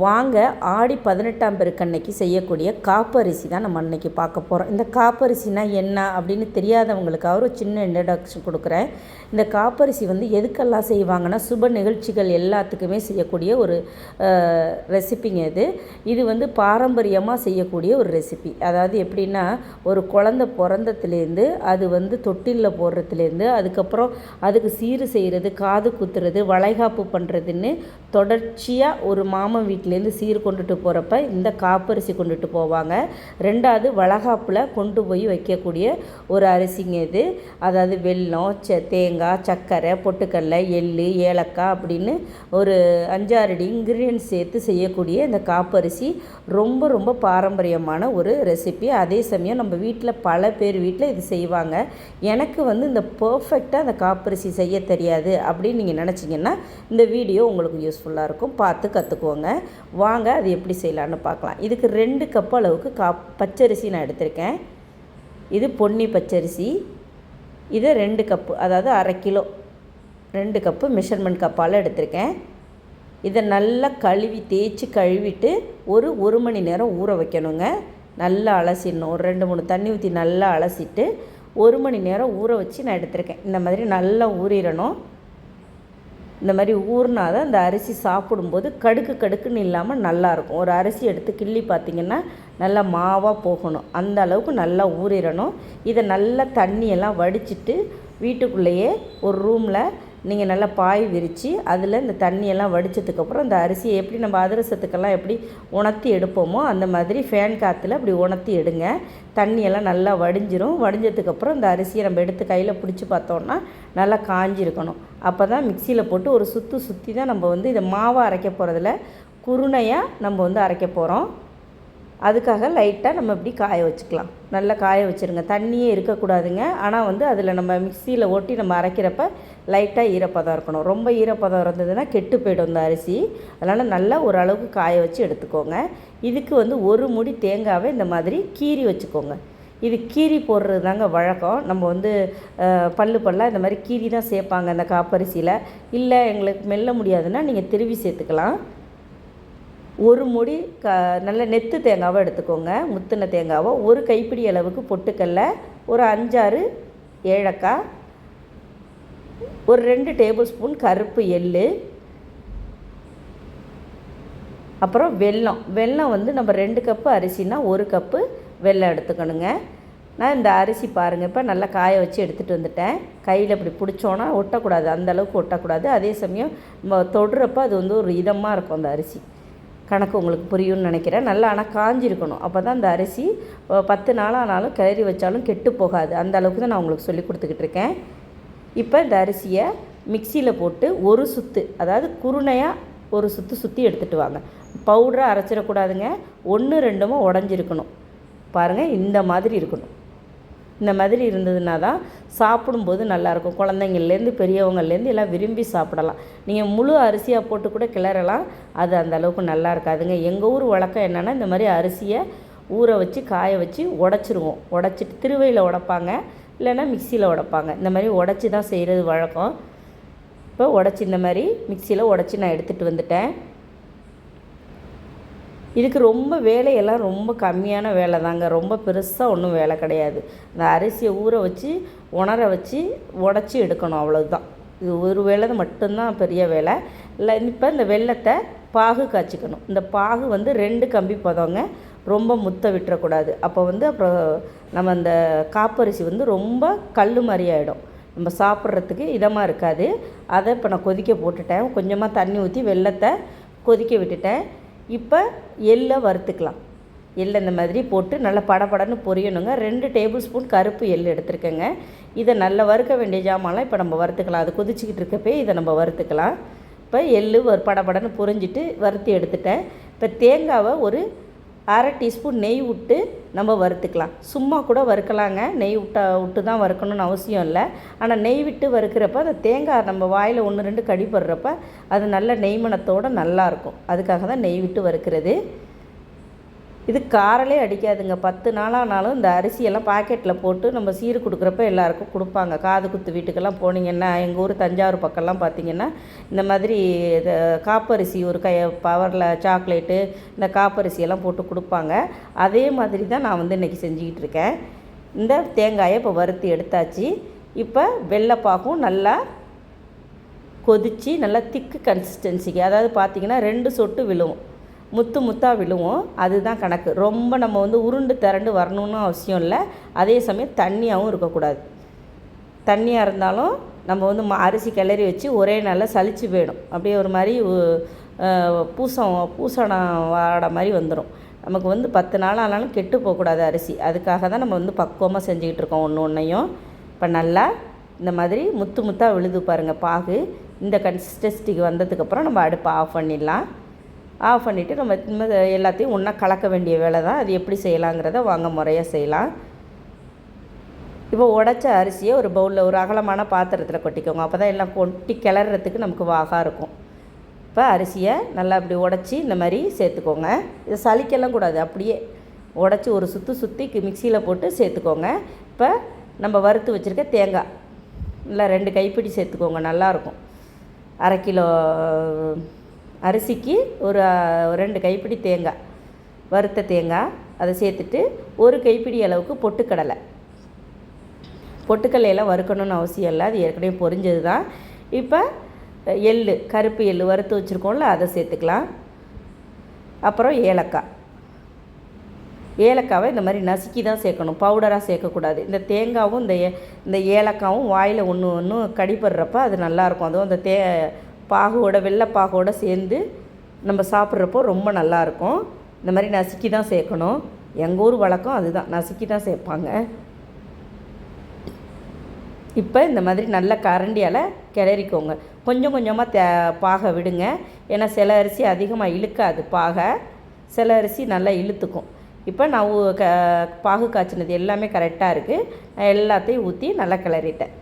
வாங்க ஆடி பதினெட்டாம் பெருக்கன்னைக்கு செய்யக்கூடிய காப்பரிசி தான் நம்ம அன்னைக்கு பார்க்க போகிறோம் இந்த காப்பரிசினா என்ன அப்படின்னு தெரியாதவங்களுக்காக ஒரு சின்ன இன்ட்ரடக்ஷன் கொடுக்குறேன். இந்த காப்பரிசி வந்து எதுக்கெல்லாம் செய்வாங்கன்னா சுப நிகழ்ச்சிகள் எல்லாத்துக்குமே செய்யக்கூடிய ஒரு ரெசிபிங்க இது. இது வந்து பாரம்பரியமாக செய்யக்கூடிய ஒரு ரெசிபி அதாவது எப்படின்னா ஒரு குழந்த பிறந்ததுலேருந்து அது வந்து தொட்டிலில் போடுறதுலேருந்து அதுக்கப்புறம் அதுக்கு சீர் செய்கிறது காது குத்துறது வளைகாப்பு பண்ணுறதுன்னு தொடர்ச்சியாக ஒரு மாமன் வீட்டிலேருந்து சீர் கொண்டுட்டு போகிறப்ப இந்த காப்பரிசி கொண்டுட்டு போவாங்க. ரெண்டாவது வளகாப்பில் கொண்டு போய் வைக்கக்கூடிய ஒரு அரிசிங்க இது. அதாவது வெல்லம் செ தேங்காய் சர்க்கரை பொட்டுக்கடலை எள் ஏலக்காய் அப்படின்னு ஒரு அஞ்சாறு அடி இன்க்ரீடியன்ஸ் சேர்த்து செய்யக்கூடிய இந்த காப்பரிசி ரொம்ப ரொம்ப பாரம்பரியமான ஒரு ரெசிபி அதே சமயம் நம்ம வீட்டில் பல பேர் வீட்டில் இது செய்வாங்க. எனக்கு வந்து இந்த பர்ஃபெக்டாக அந்த காப்பரிசி செய்ய தெரியாது அப்படின்னு நீங்கள் நினச்சிங்கன்னா இந்த வீடியோ உங்களுக்கு யூஸ்ஃபுல்லாக இருக்கும். பார்த்து கற்றுக்குவோங்க வாங்க அது எப்படி செய்யலான்னு பார்க்கலாம். இதுக்கு ரெண்டு கப் அளவுக்கு கா பச்சரிசி நான் எடுத்திருக்கேன். இது பொன்னி பச்சரிசி. இது ரெண்டு கப்பு அதாவது அரை கிலோ ரெண்டு கப்பு மெஷர்மெண்ட் கப்பால் எடுத்திருக்கேன். இதை நல்லா கழுவி தேய்ச்சி கழுவிட்டு ஒரு ஒரு மணி நேரம் ஊற வைக்கணுங்க. நல்லா அலசிடணும். ஒரு ரெண்டு மூணு தண்ணி ஊற்றி நல்லா அலசிட்டு ஒரு மணி நேரம் ஊற வச்சு நான் எடுத்திருக்கேன். இந்த மாதிரி நல்லா ஊறிடணும். இந்த மாதிரி ஊறினா தான் இந்த அரிசி சாப்பிடும்போது கடுக்கு கடுக்குன்னு இல்லாமல் நல்லாயிருக்கும் ஒரு அரிசி எடுத்து கிள்ளி பார்த்திங்கன்னா நல்லா மாவாக போகணும். அந்த அளவுக்கு நல்லா ஊறிடணும். இதை நல்லா தண்ணியெல்லாம் வடிச்சிட்டு வீட்டுக்குள்ளேயே ஒரு ரூமில் நீங்கள் நல்லா பாய் விரித்து அதில் இந்த தண்ணியெல்லாம் வடித்ததுக்கப்புறம் இந்த அரிசியை எப்படி நம்ம அதிரசத்துக்கெல்லாம் எப்படி உணர்த்தி எடுப்போமோ அந்த மாதிரி ஃபேன் காற்றுல அப்படி உணர்த்தி எடுங்க. தண்ணியெல்லாம் நல்லா வடிஞ்சிரும். வடிஞ்சதுக்கப்புறம் இந்த அரிசியை நம்ம எடுத்து கையில் பிடிச்சி பார்த்தோன்னா நல்லா காஞ்சிருக்கணும். அப்போ தான் மிக்சியில் போட்டு ஒரு சுற்று சுற்றி தான் நம்ம வந்து இதை மாவாக அரைக்க போகிறதுல குருணையாக நம்ம வந்து அரைக்க போகிறோம் அதுக்காக லைட்டாக நம்ம இப்படி காய வச்சுக்கலாம். நல்லா காய வச்சுருங்க. தண்ணியே இருக்கக்கூடாதுங்க. ஆனால் வந்து அதில் நம்ம மிக்சியில் ஓட்டி நம்ம அரைக்கிறப்ப லைட்டாக ஈரப்பதம் இருக்கணும். ரொம்ப ஈரப்பதம் இருந்ததுன்னா கெட்டு போய்டும் இந்த அரிசி. அதனால் நல்லா ஓரளவுக்கு காய வச்சு எடுத்துக்கோங்க. இதுக்கு வந்து ஒரு முடி தேங்காவை இந்த மாதிரி கீறி வச்சுக்கோங்க. இது கீரி போடுறது தாங்க வழக்கம். நம்ம வந்து பல்லு பல்லாக இந்த மாதிரி கீரி தான் சேர்ப்பாங்க அந்த காப்பரிசியில். இல்லை எங்களுக்கு மெல்ல முடியாதுன்னா நீங்கள் திருவி சேர்த்துக்கலாம். ஒரு முடி க நல்ல நெத்து தேங்காவை எடுத்துக்கோங்க முத்தின தேங்காவை ஒரு கைப்பிடி அளவுக்கு பொட்டுக்கல்ல ஒரு அஞ்சாறு ஏலக்காய் ஒரு ரெண்டு டேபிள் ஸ்பூன் கருப்பு எள் அப்புறம் வெல்லம். வெல்லம் வந்து நம்ம ரெண்டு கப்பு அரிசினா ஒரு கப்பு வெல்லம் எடுத்துக்கணுங்க. நான் இந்த அரிசி பாருங்கள் இப்போ நல்லா காய வச்சு எடுத்துகிட்டு வந்துட்டேன். கையில் இப்படி பிடிச்சோன்னா ஒட்டக்கூடாது அந்தளவுக்கு ஒட்டக்கூடாது. அதே சமயம் நம்ம தொடுறப்ப அது வந்து ஒரு இதமாக இருக்கும் அந்த அரிசி. கணக்கு உங்களுக்கு புரியும்னு நினைக்கிறேன். நல்லா ஆனால் காஞ்சிருக்கணும். அப்போ தான் அந்த அரிசி பத்து நாளானாலும் கிளறி வச்சாலும் கெட்டு போகாது. அந்த அளவுக்கு தான் நான் உங்களுக்கு சொல்லி கொடுத்துக்கிட்டு இருக்கேன். இப்போ இந்த அரிசியை மிக்சியில் போட்டு ஒரு சுத்து அதாவது குருணையாக ஒரு சுத்து சுற்றி எடுத்துகிட்டு வாங்க. பவுடரை அரைச்சிடக்கூடாதுங்க. ஒன்று ரெண்டுமோ உடஞ்சிருக்கணும். பாருங்கள் இந்த மாதிரி இருக்கணும். இந்த மாதிரி இருந்ததுனா தான் சாப்பிடும்போது நல்லாயிருக்கும். குழந்தைங்கள்லேருந்து பெரியவங்கள்லேருந்து எல்லாம் விரும்பி சாப்பிடலாம். நீங்கள் முழு அரிசியாக போட்டு கூட கிளறலாம் அது அந்த அளவுக்கு நல்லா இருக்காதுங்க. எங்கள் ஊர் வழக்கம் என்னென்னா இந்த மாதிரி அரிசியை ஊற வச்சு காய வச்சு உடச்சிருவோம். உடச்சிட்டு திருவையில் உடப்பாங்க இல்லைன்னா மிக்சியில் உடப்பாங்க. இந்த மாதிரி உடச்சி தான் செய்கிறது வழக்கம். இப்போ உடச்சி இந்த மாதிரி மிக்சியில் உடச்சி நான் எடுத்துகிட்டு வந்துட்டேன். இதுக்கு ரொம்ப வேலையெல்லாம் ரொம்ப கம்மியான வேலை தாங்க ரொம்ப பெருசாக ஒன்றும் வேலை கிடையாது. இந்த அரிசியை ஊற வச்சு உணர வச்சு உடச்சி எடுக்கணும் அவ்வளோதான் இது ஒரு வேலை மட்டும்தான் பெரிய வேலை. இல்லை இப்போ இந்த வெள்ளத்தை பாகு காய்ச்சிக்கணும். இந்த பாகு வந்து ரெண்டு கம்பி பதவங்க ரொம்ப முத்த விட்டுறக்கூடாது. அப்போ வந்து அப்புறம் நம்ம அந்த காப்பரிசி வந்து ரொம்ப கல் மாதிரி ஆகிடும் நம்ம சாப்பிட்றதுக்கு இதமாக இருக்காது. அதை இப்போ நான் கொதிக்க போட்டுட்டேன். கொஞ்சமாக தண்ணி ஊற்றி வெள்ளத்தை கொதிக்க விட்டுட்டேன். இப்போ எள்ளை வறுத்துக்கலாம். எள் இந்த மாதிரி போட்டு நல்லா படபடன்னு பொரியணுங்க. ரெண்டு டேபிள் ஸ்பூன் கருப்பு எள் எடுத்துருக்கேங்க. இதை நல்லா வறுக்க வேண்டிய ஜாமான்லாம் இப்போ நம்ம வறுத்துக்கலாம். அது கொதிச்சிக்கிட்டு இருக்கப்பே இதை நம்ம வறுத்துக்கலாம். இப்போ எள் ஒரு படபடன்னு பொரிஞ்சிட்டு வறுத்து எடுத்துட்டேன். இப்போ தேங்காவை ஒரு அரை டீஸ்பூன் நெய் விட்டு நம்ம வறுத்துக்கலாம். சும்மா கூட வறுக்கலாங்க. நெய் விட்டா விட்டு தான் வறுக்கணும்னு அவசியம் இல்லை. ஆனால் நெய் விட்டு வறுக்கிறப்ப அந்த தேங்காய் நம்ம வாயில் ஒன்று ரெண்டு கடிப்படுறப்ப அது நல்ல நெய்மணத்தோடு நல்லாயிருக்கும் அதுக்காக தான் நெய் விட்டு வறுக்கிறது. இது காரலே அடிக்காதுங்க. பத்து நாளானாலும் இந்த அரிசியெல்லாம் பாக்கெட்டில் போட்டு நம்ம சீர் கொடுக்குறப்ப எல்லாருக்கும் கொடுப்பாங்க. காது குத்து வீட்டுக்கெல்லாம் போனீங்கன்னா எங்கள் ஊர் தஞ்சாவூர் பக்கம்லாம் பார்த்தீங்கன்னா இந்த மாதிரி இது காப்பரிசி ஒரு கை பவரில் சாக்லேட்டு இந்த காப்பரிசியெல்லாம் போட்டு கொடுப்பாங்க. அதே மாதிரி தான் நான் வந்து இன்றைக்கி செஞ்சுக்கிட்டு இருக்கேன். இந்த தேங்காயை இப்போ வறுத்து எடுத்தாச்சு. இப்போ வெள்ளைப்பாகும் நல்லா கொதித்து நல்லா திக்கு கன்சிஸ்டன்சிக்கு அதாவது பார்த்திங்கன்னா ரெண்டு சொட்டு விழுவும் முத்து முத்தாக விழுவோம். அதுதான் கணக்கு. ரொம்ப நம்ம வந்து உருண்டு திரண்டு வரணும்னு அவசியம் இல்லை. அதே சமயம் தண்ணியாகவும் இருக்கக்கூடாது. தண்ணியாக இருந்தாலும் நம்ம வந்து அரிசி கிளறி வச்சு ஒரே நாளில் சளிச்சு போயிடும். அப்படியே ஒரு மாதிரி பூசம் பூசணம் வாட மாதிரி வந்துடும் நமக்கு வந்து பத்து நாள் ஆனாலும் கெட்டு போகக்கூடாது அரிசி. அதுக்காக தான் நம்ம வந்து பக்குவமாக செஞ்சுக்கிட்டு இருக்கோம் ஒன்று ஒன்றையும் இப்போ நல்லா இந்த மாதிரி முத்து முத்தாக விழுது பாருங்கள் பாகு. இந்த கன்சிஸ்டன்சிக்கு வந்ததுக்கப்புறம் நம்ம அடுப்பை ஆஃப் பண்ணிடலாம். ஆஃப் பண்ணிவிட்டு நம்ம திரும்ப எல்லாத்தையும் ஒன்றா கலக்க வேண்டிய வேலை தான். அது எப்படி செய்யலாங்கிறத வாங்க முறையாக செய்யலாம். இப்போ உடச்ச அரிசியை ஒரு பவுலில் ஒரு அகலமான பாத்திரத்தில் கொட்டிக்கோங்க. அப்போ தான் எல்லாம் கொட்டி கிளறதுக்கு நமக்கு வாகா இருக்கும். இப்போ அரிசியை நல்லா அப்படி உடச்சி இந்த மாதிரி சேர்த்துக்கோங்க. இதை சளிக்கெல்லாம் கூடாது. அப்படியே உடச்சி ஒரு சுற்று சுற்றி மிக்சியில் போட்டு சேர்த்துக்கோங்க. இப்போ நம்ம வறுத்து வச்சுருக்க தேங்காய் நல்லா ரெண்டு கைப்பிடி சேர்த்துக்கோங்க. நல்லாயிருக்கும் அரை கிலோ அரிசிக்கு ஒரு ரெண்டு கைப்பிடி தேங்காய் வறுத்த தேங்காய் அதை சேர்த்துட்டு ஒரு கைப்பிடி அளவுக்கு பொட்டுக்கடலை. பொட்டுக்கடலையெல்லாம் வறுக்கணும்னு அவசியம் இல்லை அது ஏற்கனவே பொரிஞ்சது தான். இப்போ எள் கருப்பு எள் வறுத்து வச்சுருக்கோம்ல அதை சேர்த்துக்கலாம். அப்புறம் ஏலக்காய். ஏலக்காவை இந்த மாதிரி நசுக்கி தான் சேர்க்கணும் பவுடராக சேர்க்கக்கூடாது. இந்த தேங்காவும் இந்த இந்த ஏலக்காவும் வாயில் ஒன்று ஒன்று கடிப்படுறப்ப அது நல்லாயிருக்கும் அதுவும் அந்த தே பாகோட வெள்ளைப்பாகோட சேர்ந்து நம்ம சாப்பிட்றப்போ ரொம்ப நல்லாயிருக்கும். இந்த மாதிரி நசுக்கி தான் சேர்க்கணும். எங்கள் ஊர் வழக்கம் அதுதான். நசுக்கி தான் சேர்ப்பாங்க. இப்போ இந்த மாதிரி நல்ல கரண்டியால் கிளறிக்கோங்க. கொஞ்சம் கொஞ்சமாக தே பாகை விடுங்க. ஏன்னா சில அரிசி அதிகமாக இழுக்காது பாகை. சில அரிசி நல்லா இழுத்துக்கும். இப்போ நான் க பாகு காய்ச்சினது எல்லாமே கரெக்டாக இருக்குது நான் எல்லாத்தையும் ஊற்றி நல்லா கிளறிட்டேன்.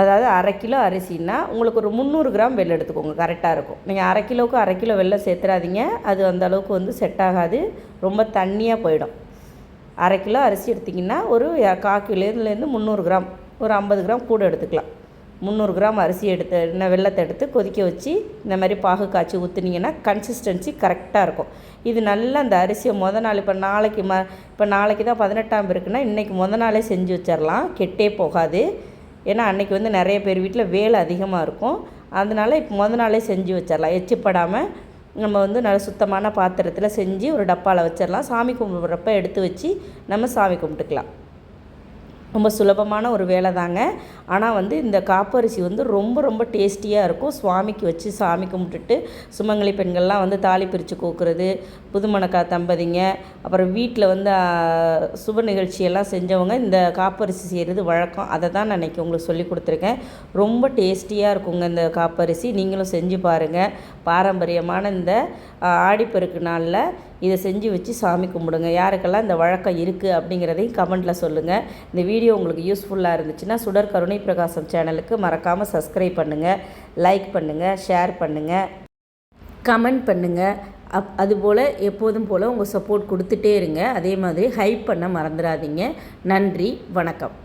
அதாவது அரை கிலோ அரிசின்னா உங்களுக்கு ஒரு முந்நூறு கிராம் வெள்ளை எடுத்துக்கோங்க கரெக்டாக இருக்கும். நீங்கள் அரை கிலோவுக்கு அரை கிலோ வெள்ளை சேர்த்துறாதீங்க. அது அந்த அளவுக்கு வந்து செட் ஆகாது. ரொம்ப தண்ணியாக போயிடும். அரை கிலோ அரிசி எடுத்திங்கன்னா ஒரு கால் கிலோலேருந்து முந்நூறு கிராம் ஒரு ஐம்பது கிராம் கூட எடுத்துக்கலாம். முந்நூறு கிராம் அரிசி எடுத்து இன்னும் வெள்ளத்தை எடுத்து கொதிக்க வச்சு இந்த மாதிரி பாகு காய்ச்சி ஊற்றுனீங்கன்னா கன்சிஸ்டன்சி கரெக்டாக இருக்கும். இது நல்லா அந்த அரிசியை முத நாள் இப்போ நாளைக்கு ம இப்போ நாளைக்கு தான் பதினெட்டாம் இருக்குன்னா இன்றைக்கி முத நாளே செஞ்சு வச்சிடலாம் கெட்டே போகாது. ஏன்னா அன்றைக்கி வந்து நிறைய பேர் வீட்டில் வேலை அதிகமாக இருக்கும். அதனால் இப்போ முத நாளே செஞ்சு வச்சிடலாம். எச்சிப்படாமல் நம்ம வந்து நல்ல சுத்தமான பாத்திரத்தில் செஞ்சு ஒரு டப்பாவில் வச்சிடலாம். சாமி கும்பிட்றப்ப எடுத்து வச்சு நம்ம சாமி கும்பிட்டுக்கலாம். ரொம்ப சுலபமான ஒரு வேலை தாங்க. ஆனால் வந்து இந்த காப்பரிசி வந்து ரொம்ப ரொம்ப டேஸ்டியாக இருக்கும். சுவாமிக்கு வச்சு சாமி கும்பிட்டுட்டு சுமங்கலி பெண்கள்லாம் வந்து தாலி பிரித்து கோக்குறது புதுமணக்கா தம்பதிங்க அப்புறம் வீட்டில் வந்து சுப நிகழ்ச்சியெல்லாம் செஞ்சவங்க இந்த காப்பரிசி செய்கிறது வழக்கம். அதை தான் நான் இன்றைக்கி உங்களுக்கு சொல்லி கொடுத்துருக்கேன். ரொம்ப டேஸ்டியாக இருக்குங்க இந்த காப்பரிசி. நீங்களும் செஞ்சு பாருங்கள் பாரம்பரியமான இந்த ஆடிப்பெருக்கு நாளில் இதை செஞ்சு வச்சு சாமி கும்பிடுங்க. யாருக்கெல்லாம் இந்த வழக்கம் இருக்குது அப்படிங்கிறதையும் கமெண்ட்டில் சொல்லுங்கள் இந்த வீடியோ உங்களுக்கு யூஸ்ஃபுல்லாக இருந்துச்சுன்னா சுடர் கருணை பிரகாசம் சேனலுக்கு மறக்காமல் சப்ஸ்கிரைப் பண்ணுங்கள் லைக் பண்ணுங்கள் ஷேர் பண்ணுங்கள் கமெண்ட் பண்ணுங்கள் அப் அதுபோல் எப்போதும் போல் உங்கள் சப்போர்ட் கொடுத்துட்டே இருங்க. அதே மாதிரி ஹைப் பண்ண மறந்துடாதீங்க. நன்றி வணக்கம்.